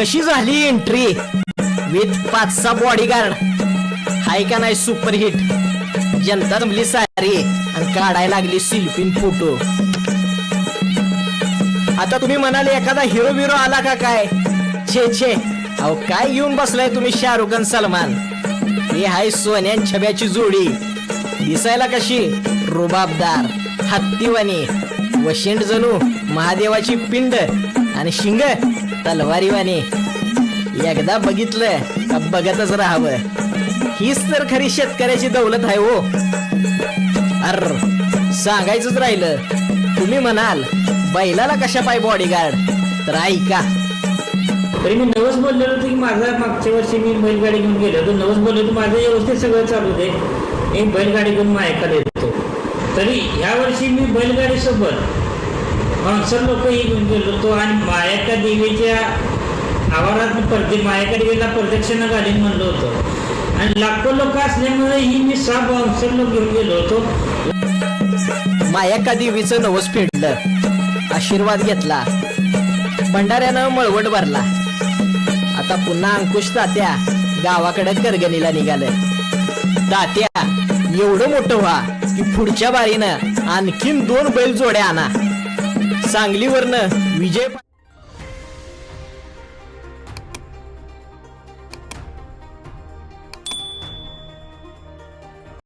कशी झाली entry with पाच सहा बॉडीगार्ड हाय का नाही सुपरहिट जनता जमली सारी आणि काढायला लागली सिल्फिन फोटो. आता तुम्ही म्हणाले एखादा हिरो बिरो आला का काय? छे छे. अहो काय येऊन बसलाय तुम्ही शाहरुख आणि सलमान? हे हाय सोन्यान छब्याची जोडी. दिसायला कशी? रुबाबदार हत्तीवाणी. वशिंड जणू महादेवाची पिंड. आणि शिंग तलवारीवाणी एकदा बघितलं का बघतच राहावं. हीच तर खरी शेतकऱ्याची दौलत आहे हो. अर सांगायचंच राहिलं. तुम्ही म्हणाल बैलाला कशा पाय बॉडीगार्ड तर ऐका. तरी मी नवस बोललेलो होतो की माझा मागच्या वर्षी मी बैलगाडी घेऊन गेलो होतो. नवस बोललो होतो माझं व्यवस्थित सगळं चालू दे. मी बैलगाडी घेऊन मायकाला येतो. तरी ह्या वर्षी मी बैलगाडी सोबत माणसं लोकही घेऊन गेलो होतो. आणि मायाका देवीच्या आवारात परदे मायाका देवीला प्रदक्षिणा घालीन म्हणलो होतो. आणि लाखो लोक असल्यामुळे ही मी सहा बाउन्सर लोक घेऊन गेलो होतो. मायाका देवीचं नवस फेडलं आशीर्वाद घेतला भंडाऱ्यानं मळवट भरला. आता पुन्हा अंकुश तात्या गावाकडे करगणीला निघालं. तात्या एवढं मोठं व्हा की पुढच्या बारीनं आणखीन दोन बैल जोड्या आणा. सांगलीवरनं विजय